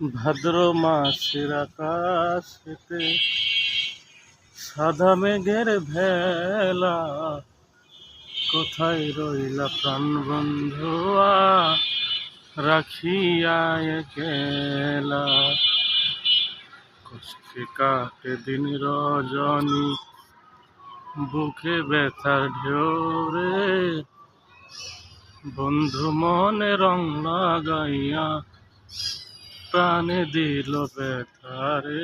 ভাদ্র মাসের আকাশেতে সাদা মেঘের ভেলা, কোথায় রইলা প্রাণ বন্ধুয়া? রাখিয়া গেলা কষ্টে কাটে দিন রজনী, বুকে ব্যথার ঢেউ রে বন্ধু মনে রং লাগাইয়া প্রাণে দিল ব্যথারে